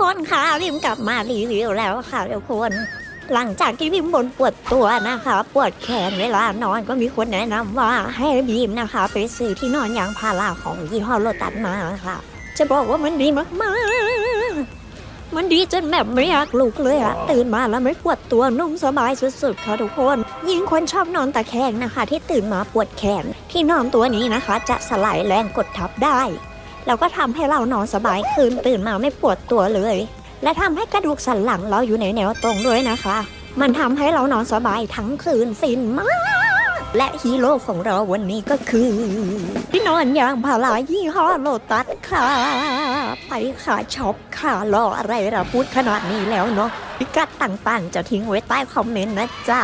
คนค่ะพิมกลับมารีวิวแล้วค่ะทุกคน หลังจากที่พิมบนปวดตัวนะคะ ปวดแขนเวลานอนก็มีคนแนะนำว่าให้บีมนะคะ ไปซื้อที่นอนยางพาราของยี่ห้อโลตัสมาค่ะ จะบอกว่ามันดีมากๆ มันดีจนแบบไม่อยากลุกเลยอะตื่นมาแล้วไม่ปวดตัวนุ่มสบายสุดๆค่ะทุกคน ยิ่งคนชอบนอนตะแคงนะคะ ที่ตื่นมาปวดแขนที่นอนตัวนี้นะคะ จะสลายแรงกดทับได้ แล้วก็ทำให้เรานอนสบายขึ้นตื่นมาไม่ปวดตัวเลย และทำให้กระดูกสันหลังเราอยู่ในแนวตรงด้วยนะคะ มันทำให้เรานอนสบายทั้งคืนฟินมาก และฮีโร่ของเราวันนี้ก็คือที่นอนยางพารายี่ห้อโลตัสค่ะ ไปค่ะช็อปค่ะรออะไรเราพูดขนาดนี้แล้วเนาะพิกัดต่างๆ จะทิ้งไว้ใต้คอมเมนต์นะจ๊ะ